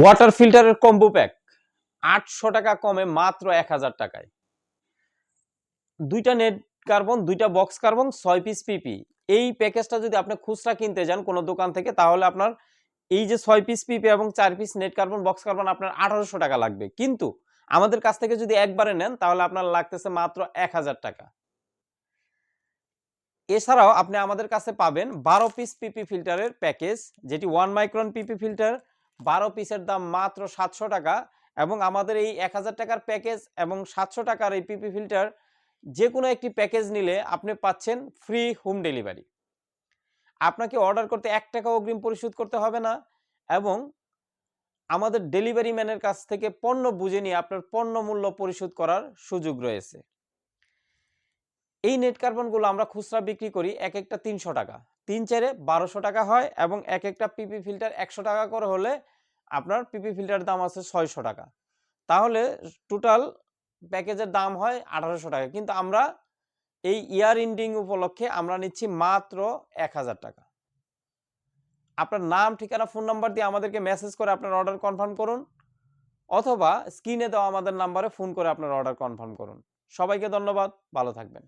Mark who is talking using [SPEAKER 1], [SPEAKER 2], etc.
[SPEAKER 1] Water ফিল্টারের combo pack আটশো টাকা কমে মাত্র এক হাজার টাকায়। দুইটা নেট কার্বন দুইটা বক্স কার্বন ছয় পিস পিপি এই প্যাকেজটা যদি আপনি খুচরা কিনতে যান কোনো দোকান থেকে, তাহলে আপনার এই যে ছয় পিস পিপি এবং চার piece net carbon box carbon আপনার আঠারোশো টাকা লাগবে। কিন্তু আমাদের কাছ থেকে যদি একবারে নেন, তাহলে আপনার লাগতেছে মাত্র এক হাজার টাকা। এছাড়াও আপনি আমাদের কাছে পাবেন বারো পিস পিপি ফিল্টারের প্যাকেজ যেটি ওয়ান মাইক্রন পিপি ফিল্টার বারো পিসের দাম মাত্র সাতশো টাকা এবং আমাদের এই এক হাজার টাকার প্যাকেজ এবং সাতশো টাকার এই পিপি ফিল্টার যে কোনো একটি প্যাকেজ নিলে আপনি পাচ্ছেন ফ্রি হোম ডেলিভারি আপনাকে অর্ডার করতে এক টাকা অগ্রিম পরিশোধ করতে হবে না এবং আমাদের ডেলিভারি ম্যানের কাছ থেকে পণ্য বুঝে নিয়ে আপনার পণ্য মূল্য পরিশোধ করার সুযোগ রয়েছে। এই নেট কার্বনগুলো আমরা খুচরা বিক্রি করি এক একটা তিনশো টাকা। তিন চারে বারোশো টাকা হয় এবং এক একটা পিপি ফিল্টার একশো টাকা করে হলে আপনার পিপি ফিল্টার দাম আছে ছয়শো টাকা। তাহলে টোটাল প্যাকেজের দাম হয় আঠারোশো টাকা। কিন্তু আমরা এই ইয়ার এন্ডিং উপলক্ষে আমরা নিচ্ছি মাত্র এক হাজার টাকা। আপনার নাম, ঠিকানা ফোন নাম্বার দিয়ে আমাদেরকে মেসেজ করে আপনার অর্ডার কনফার্ম করুন অথবা স্ক্রিনে দেওয়া আমাদের নাম্বারে ফোন করে আপনার অর্ডার কনফার্ম করুন। সবাইকে ধন্যবাদ, ভালো থাকবেন।